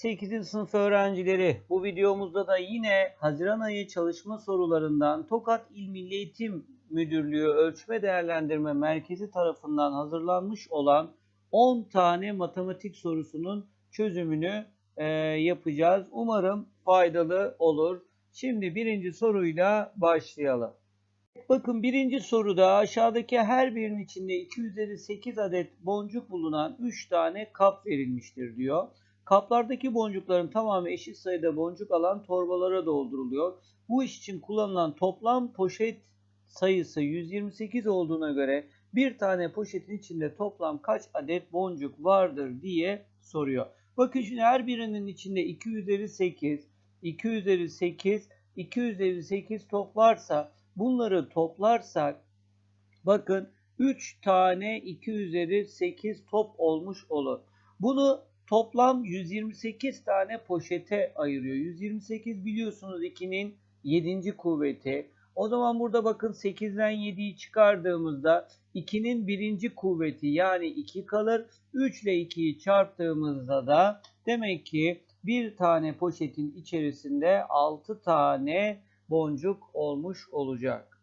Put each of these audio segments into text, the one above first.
8. sınıf öğrencileri bu videomuzda da yine Haziran ayı çalışma sorularından Tokat İl Milli Eğitim Müdürlüğü Ölçme Değerlendirme Merkezi tarafından hazırlanmış olan 10 tane matematik sorusunun çözümünü e, yapacağız. Umarım faydalı olur. Şimdi birinci soruyla başlayalım. Bakın birinci soruda aşağıdaki her birinin içinde 2 üzeri 8 adet boncuk bulunan 3 tane kap verilmiştir diyor. Kaplardaki boncukların tamamı eşit sayıda boncuk alan torbalara dolduruluyor. Bu iş için kullanılan toplam poşet sayısı 128 olduğuna göre bir tane poşetin içinde toplam kaç adet boncuk vardır diye soruyor. Bakın şimdi her birinin içinde 2 üzeri 8, 2 üzeri 8, 2 üzeri 8 top varsa bunları toplarsak bakın 3 tane 2 üzeri 8 top olmuş olur. Bunu toplam 128 tane poşete ayırıyor. 128 biliyorsunuz 2'nin 7. kuvveti. O zaman burada bakın 8'den 7'yi çıkardığımızda 2'nin 1. kuvveti yani 2 kalır. 3 ile 2'yi çarptığımızda da demek ki bir tane poşetin içerisinde 6 tane boncuk olmuş olacak.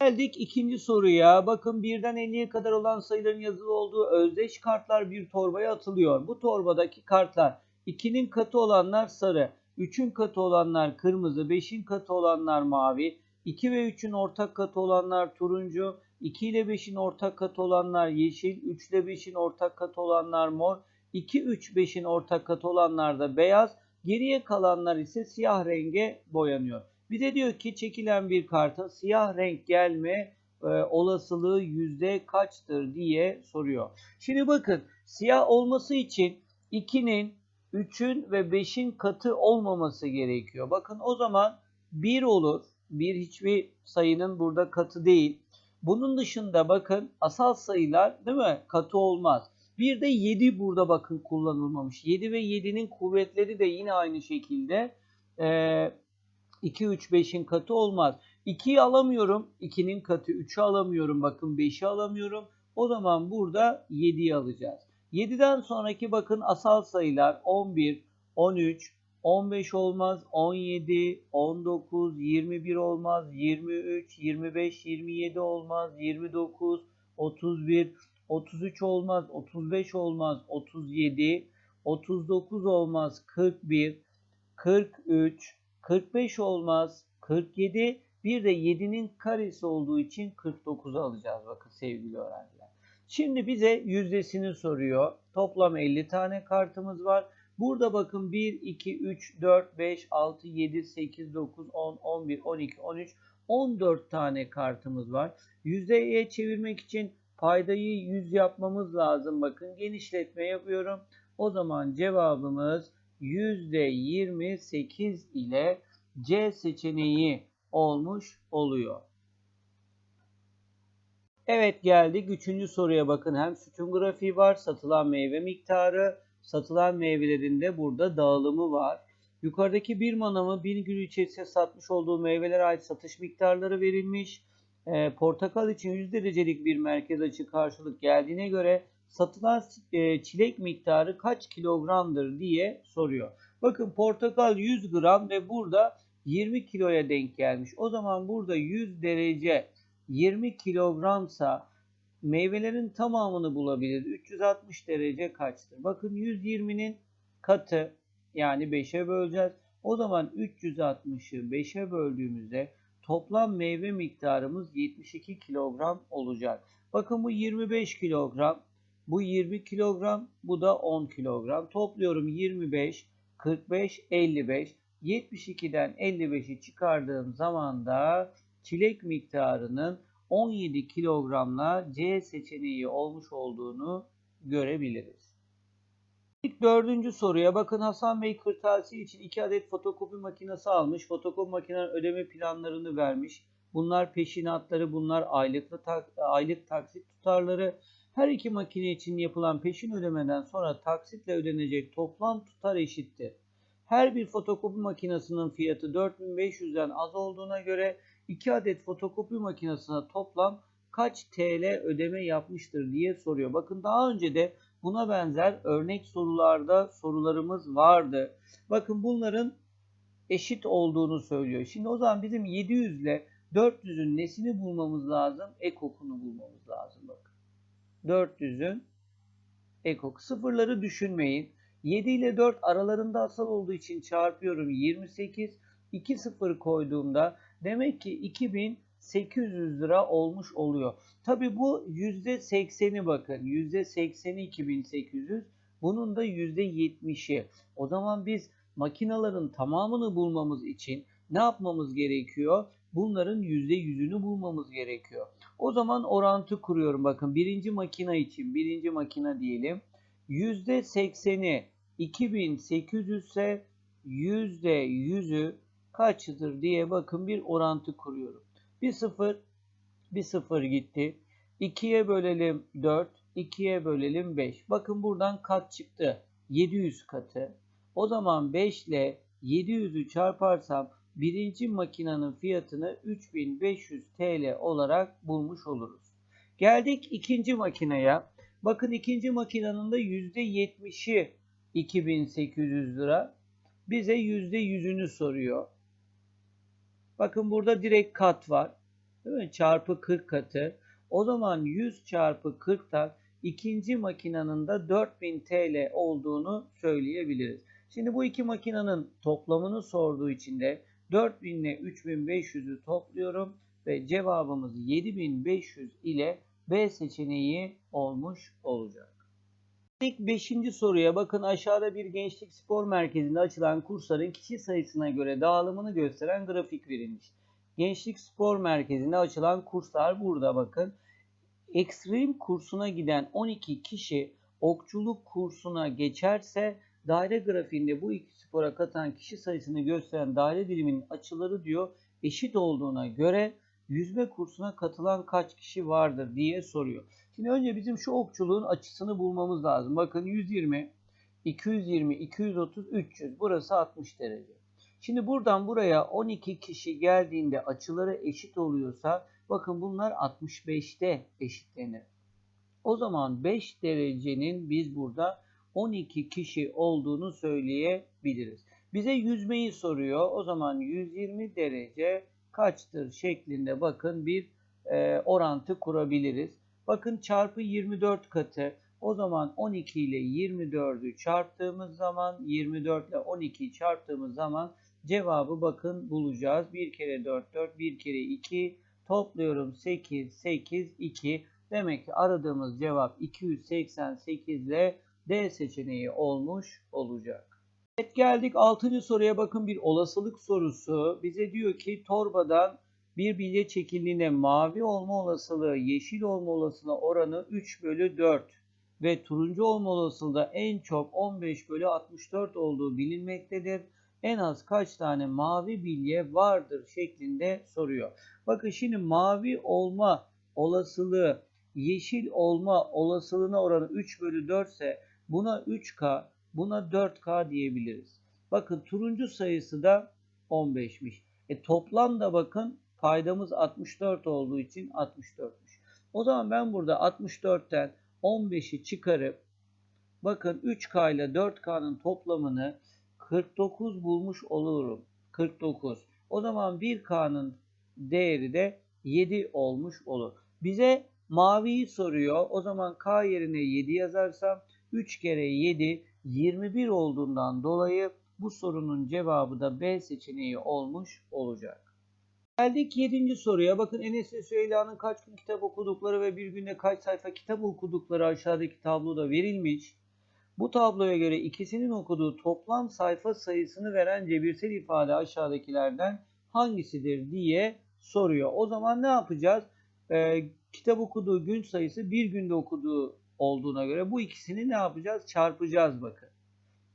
Geldik ikinci soruya. Bakın birden 50'ye kadar olan sayıların yazılı olduğu özdeş kartlar bir torbaya atılıyor. Bu torbadaki kartlar 2'nin katı olanlar sarı, 3'ün katı olanlar kırmızı, 5'in katı olanlar mavi, 2 ve 3'ün ortak katı olanlar turuncu, 2 ile 5'in ortak katı olanlar yeşil, 3 ile 5'in ortak katı olanlar mor, 2, 3, 5'in ortak katı olanlar da beyaz, geriye kalanlar ise siyah renge boyanıyor. Bir de diyor ki çekilen bir karta siyah renk gelme e, olasılığı yüzde kaçtır diye soruyor. Şimdi bakın siyah olması için 2'nin 3'ün ve 5'in katı olmaması gerekiyor. Bakın o zaman 1 olur. 1 hiçbir sayının burada katı değil. Bunun dışında bakın asal sayılar değil mi? Katı olmaz. Bir de 7 burada bakın kullanılmamış. 7 ve 7'nin kuvvetleri de yine aynı şekilde e, 2, 3, 5'in katı olmaz. 2'yi alamıyorum. 2'nin katı 3'ü alamıyorum. Bakın 5'i alamıyorum. O zaman burada 7'yi alacağız. 7'den sonraki bakın asal sayılar 11, 13, 15 olmaz, 17, 19, 21 olmaz, 23, 25, 27 olmaz, 29, 31, 33 olmaz, 35 olmaz, 37, 39 olmaz, 41, 43, 45 olmaz. 47 bir de 7'nin karesi olduğu için 49'u alacağız bakın sevgili öğrenciler. Şimdi bize yüzdesini soruyor. Toplam 50 tane kartımız var. Burada bakın 1, 2, 3, 4, 5, 6, 7, 8, 9, 10, 11, 12, 13, 14 tane kartımız var. Yüzdeye çevirmek için paydayı 100 yapmamız lazım. Bakın genişletme yapıyorum. O zaman cevabımız %28 ile C seçeneği olmuş oluyor. Evet geldik. Üçüncü soruya bakın. Hem sütun grafiği var. Satılan meyve miktarı. Satılan meyvelerin de burada dağılımı var. Yukarıdaki bir manavı bir gün içerisinde satmış olduğu meyvelere ait satış miktarları verilmiş. E, portakal için 100 derecelik bir merkez açı karşılık geldiğine göre satılan e, çilek miktarı kaç kilogramdır diye soruyor. Bakın portakal 100 gram ve burada 20 kiloya denk gelmiş. O zaman burada 100 derece 20 kilogramsa meyvelerin tamamını bulabilir. 360 derece kaçtır? Bakın 120'nin katı yani 5'e böleceğiz. O zaman 360'ı 5'e böldüğümüzde toplam meyve miktarımız 72 kilogram olacak. Bakın bu 25 kilogram, bu 20 kilogram, bu da 10 kilogram. Topluyorum 25, 45, 55. 72'den 55'i çıkardığım zaman da çilek miktarının 17 kilogramla C seçeneği olmuş olduğunu görebiliriz. İlk dördüncü soruya bakın Hasan Bey kırtasiye için 2 adet fotokopi makinesi almış. Fotokopi makinenin ödeme planlarını vermiş. Bunlar peşinatları, bunlar aylık, aylık taksit tutarları. Her iki makine için yapılan peşin ödemeden sonra taksitle ödenecek toplam tutar eşittir. Her bir fotokopi makinesinin fiyatı 4500'den az olduğuna göre 2 adet fotokopi makinesine toplam kaç TL ödeme yapmıştır diye soruyor. Bakın daha önce de buna benzer örnek sorularda sorularımız vardı. Bakın bunların eşit olduğunu söylüyor. Şimdi o zaman bizim 700 ile 400'ün nesini bulmamız lazım? Ekokunu bulmamız lazım bakın. 400'ün ekok. Sıfırları düşünmeyin. 7 ile 4 aralarında asal olduğu için çarpıyorum 28. 2 sıfır koyduğumda demek ki 2800 lira olmuş oluyor. Tabi bu %80'i bakın. %80'i 2800. Bunun da %70'i. O zaman biz makinaların tamamını bulmamız için ne yapmamız gerekiyor? Bunların %100'ünü bulmamız gerekiyor. O zaman orantı kuruyorum. Bakın birinci makina için birinci makina diyelim. %80'i 2800 ise %100'ü kaçtır diye bakın bir orantı kuruyorum. Bir sıfır, bir sıfır gitti. 2'ye bölelim 4, 2'ye bölelim 5. Bakın buradan kat çıktı. 700 katı. O zaman 5 ile 700'ü çarparsam birinci makinenin fiyatını 3500 TL olarak bulmuş oluruz. Geldik ikinci makineye. Bakın ikinci makinenin de %70'i 2800 lira. Bize %100'ünü soruyor. Bakın burada direkt kat var. Değil mi? Çarpı 40 katı. O zaman 100 çarpı 40'tan ikinci makinenin de 4000 TL olduğunu söyleyebiliriz. Şimdi bu iki makinenin toplamını sorduğu için de 4000 ile 3500'ü topluyorum ve cevabımız 7500 ile B seçeneği olmuş olacak. İlk 5. soruya bakın aşağıda bir gençlik spor merkezinde açılan kursların kişi sayısına göre dağılımını gösteren grafik verilmiş. Gençlik spor merkezinde açılan kurslar burada bakın. Extreme kursuna giden 12 kişi okçuluk kursuna geçerse daire grafiğinde bu iki spora katan kişi sayısını gösteren daire diliminin açıları diyor eşit olduğuna göre yüzme kursuna katılan kaç kişi vardır diye soruyor. Şimdi önce bizim şu okçuluğun açısını bulmamız lazım. Bakın 120, 220, 230, 300. Burası 60 derece. Şimdi buradan buraya 12 kişi geldiğinde açıları eşit oluyorsa bakın bunlar 65'te eşitlenir. O zaman 5 derecenin biz burada 12 kişi olduğunu söyleyebiliriz. Bize yüzmeyi soruyor. O zaman 120 derece kaçtır şeklinde bakın bir e, orantı kurabiliriz. Bakın çarpı 24 katı. O zaman 12 ile 24'ü çarptığımız zaman 24 ile 12'yi çarptığımız zaman cevabı bakın bulacağız. 1 kere 4 4 1 kere 2 topluyorum 8 8 2 demek ki aradığımız cevap 288 ile D seçeneği olmuş olacak. Evet geldik 6. soruya bakın bir olasılık sorusu. Bize diyor ki torbadan bir bilye çekildiğinde mavi olma olasılığı yeşil olma olasılığı oranı 3 bölü 4 ve turuncu olma olasılığı en çok 15 bölü 64 olduğu bilinmektedir. En az kaç tane mavi bilye vardır şeklinde soruyor. Bakın şimdi mavi olma olasılığı yeşil olma olasılığına oranı 3 bölü 4 ise buna 3K buna 4K diyebiliriz. Bakın turuncu sayısı da 15'miş. E toplamda bakın Paydamız 64 olduğu için 64'müş. O zaman ben burada 64'ten 15'i çıkarıp bakın 3K ile 4K'nın toplamını 49 bulmuş olurum. 49. O zaman 1K'nın değeri de 7 olmuş olur. Bize maviyi soruyor. O zaman K yerine 7 yazarsam 3 kere 7 21 olduğundan dolayı bu sorunun cevabı da B seçeneği olmuş olacak. Geldik 7. soruya. Bakın Enes ve Süheyla'nın kaç gün kitap okudukları ve bir günde kaç sayfa kitap okudukları aşağıdaki tabloda verilmiş. Bu tabloya göre ikisinin okuduğu toplam sayfa sayısını veren cebirsel ifade aşağıdakilerden hangisidir diye soruyor. O zaman ne yapacağız? Ee, kitap okuduğu gün sayısı bir günde okuduğu olduğuna göre bu ikisini ne yapacağız? Çarpacağız bakın.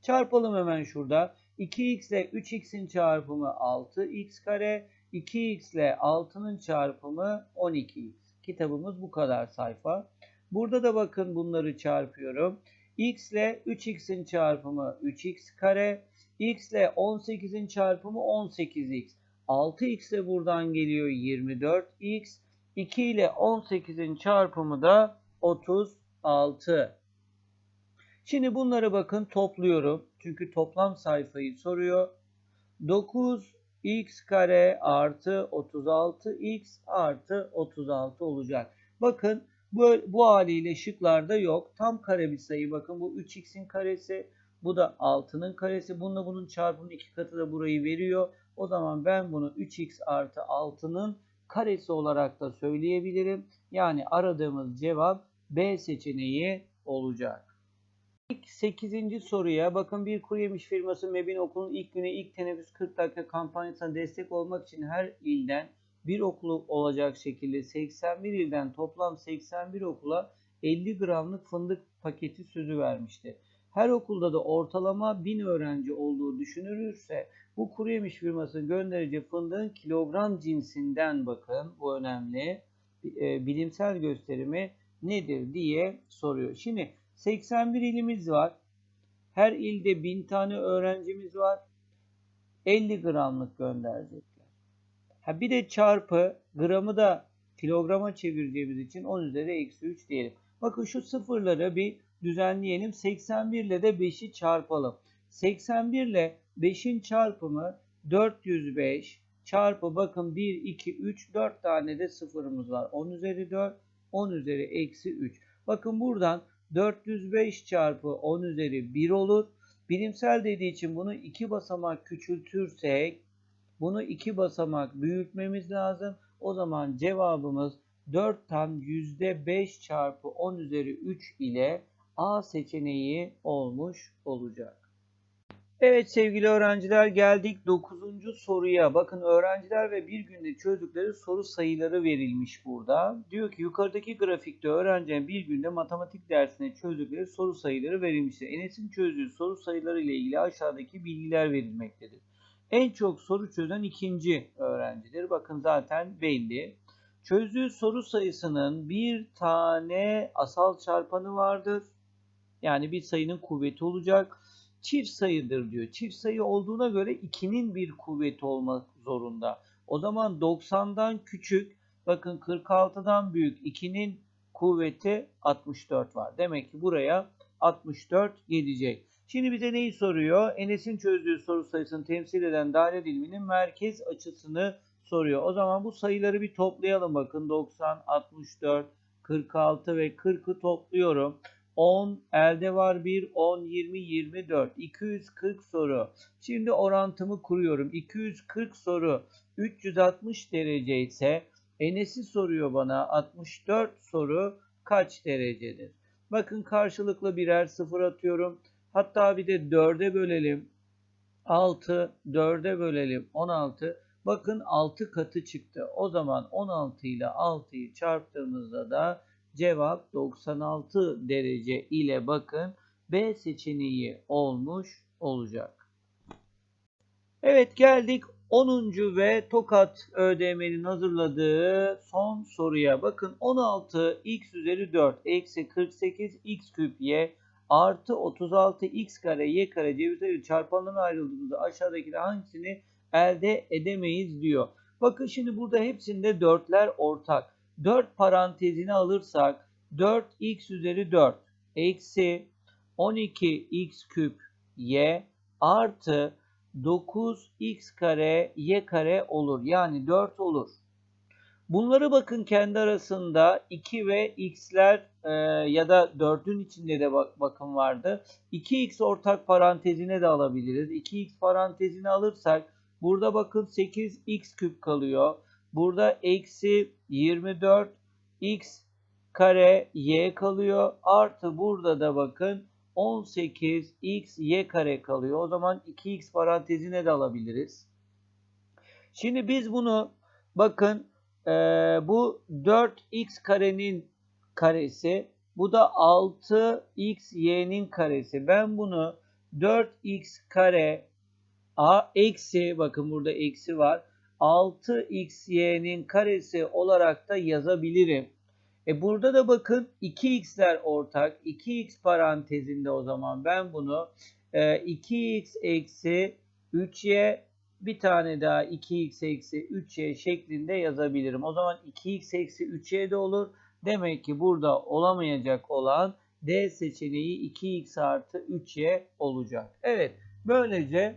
Çarpalım hemen şurada. 2x ile 3x'in çarpımı 6x kare. 2x ile 6'nın çarpımı 12x. Kitabımız bu kadar sayfa. Burada da bakın bunları çarpıyorum. x ile 3x'in çarpımı 3x kare. x ile 18'in çarpımı 18x. 6x de buradan geliyor 24x. 2 ile 18'in çarpımı da 36. Şimdi bunları bakın topluyorum. Çünkü toplam sayfayı soruyor. 9x kare artı 36x artı 36 olacak. Bakın bu, bu haliyle şıklarda yok. Tam kare bir sayı. Bakın bu 3x'in karesi. Bu da 6'nın karesi. Bununla bunun çarpımının iki katı da burayı veriyor. O zaman ben bunu 3x artı 6'nın karesi olarak da söyleyebilirim. Yani aradığımız cevap B seçeneği olacak. İlk 8. soruya bakın bir kuru yemiş firması MEB'in okulun ilk günü ilk teneffüs 40 dakika kampanyasına destek olmak için her ilden bir okulu olacak şekilde 81 ilden toplam 81 okula 50 gramlık fındık paketi sözü vermişti. Her okulda da ortalama 1000 öğrenci olduğu düşünülürse bu kuru yemiş firması göndereceği fındığın kilogram cinsinden bakın bu önemli e, bilimsel gösterimi nedir diye soruyor. Şimdi 81 ilimiz var. Her ilde 1000 tane öğrencimiz var. 50 gramlık gönderecekler. Ha bir de çarpı gramı da kilograma çevireceğimiz için 10 üzeri eksi 3 diyelim. Bakın şu sıfırları bir düzenleyelim. 81 ile de 5'i çarpalım. 81 ile 5'in çarpımı 405 çarpı bakın 1, 2, 3, 4 tane de sıfırımız var. 10 üzeri 4, 10 üzeri eksi 3. Bakın buradan 405 çarpı 10 üzeri 1 olur. Bilimsel dediği için bunu iki basamak küçültürsek bunu iki basamak büyütmemiz lazım. O zaman cevabımız 4 tam %5 çarpı 10 üzeri 3 ile A seçeneği olmuş olacak. Evet sevgili öğrenciler geldik 9. soruya. Bakın öğrenciler ve bir günde çözdükleri soru sayıları verilmiş burada. Diyor ki yukarıdaki grafikte öğrencinin bir günde matematik dersine çözdükleri soru sayıları verilmiştir. Enes'in çözdüğü soru sayıları ile ilgili aşağıdaki bilgiler verilmektedir. En çok soru çözen ikinci öğrencidir. Bakın zaten belli. Çözdüğü soru sayısının bir tane asal çarpanı vardır. Yani bir sayının kuvveti olacak çift sayıdır diyor. Çift sayı olduğuna göre 2'nin bir kuvveti olmak zorunda. O zaman 90'dan küçük, bakın 46'dan büyük 2'nin kuvveti 64 var. Demek ki buraya 64 gelecek. Şimdi bize neyi soruyor? Enes'in çözdüğü soru sayısını temsil eden daire diliminin merkez açısını soruyor. O zaman bu sayıları bir toplayalım bakın. 90, 64, 46 ve 40'ı topluyorum. 10, elde var 1, 10, 20, 24. 240 soru. Şimdi orantımı kuruyorum. 240 soru 360 derece ise Enes'i soruyor bana 64 soru kaç derecedir? Bakın karşılıklı birer sıfır atıyorum. Hatta bir de 4'e bölelim. 6, 4'e bölelim 16. Bakın 6 katı çıktı. O zaman 16 ile 6'yı çarptığımızda da Cevap 96 derece ile bakın B seçeneği olmuş olacak. Evet geldik 10. ve Tokat ÖDM'nin hazırladığı son soruya. Bakın 16 x üzeri 4 eksi 48 x küp y artı 36 x kare y kare cevizleri çarpanlarına ayrıldığında aşağıdaki hangisini elde edemeyiz diyor. Bakın şimdi burada hepsinde dörtler ortak. 4 parantezini alırsak 4x üzeri 4 eksi 12x küp y artı 9x kare y kare olur. Yani 4 olur. Bunları bakın kendi arasında 2 ve x'ler e, ya da 4'ün içinde de bak, bakın vardı. 2x ortak parantezine de alabiliriz. 2x parantezini alırsak burada bakın 8x küp kalıyor. Burada eksi 24 x kare y kalıyor. Artı burada da bakın 18 x y kare kalıyor. O zaman 2x parantezine de alabiliriz. Şimdi biz bunu bakın e, bu 4x karenin karesi bu da 6x y'nin karesi. Ben bunu 4x kare a eksi bakın burada eksi var 6xy'nin karesi olarak da yazabilirim. E burada da bakın 2x'ler ortak. 2x parantezinde o zaman ben bunu e, 2x eksi 3y bir tane daha 2x eksi 3y şeklinde yazabilirim. O zaman 2x eksi 3y de olur. Demek ki burada olamayacak olan D seçeneği 2x artı 3y olacak. Evet böylece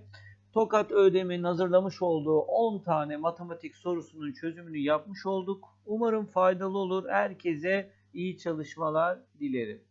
Tokat ÖDEM'in hazırlamış olduğu 10 tane matematik sorusunun çözümünü yapmış olduk. Umarım faydalı olur. Herkese iyi çalışmalar dilerim.